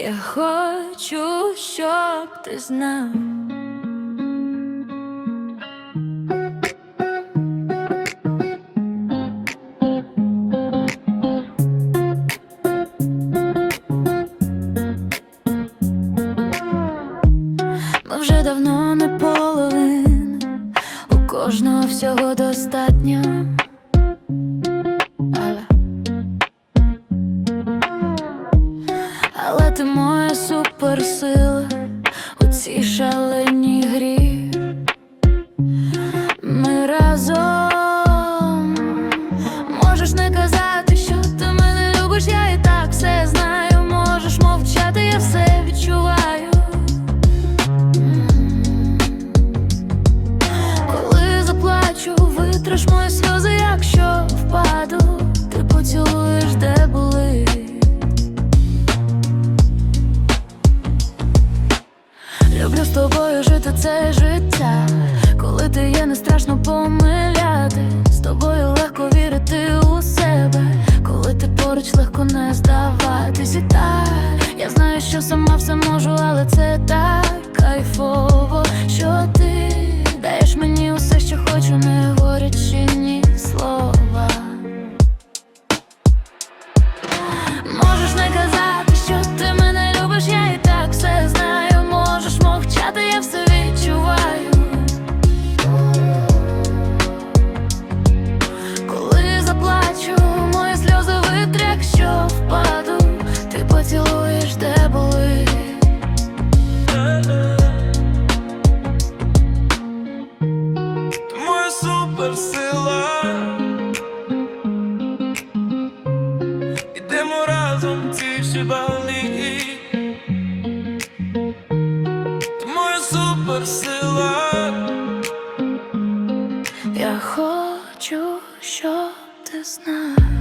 Я хочу, щоб ти знав. Ми вже давно не половин, у кожного всього достатньо. Але ти моя суперсила. У цій шаленій Люблю з тобою жити це життя, коли ти є, не страшно помиляти, з тобою легко вірити у себе, коли ти поруч легко не здаватись. І так, я знаю, що сама все можу, але це так. Кайфо. суперсила. Ідемо разом ці всі шибалі. Ти моя суперсила. Я хочу, щоб ти знав.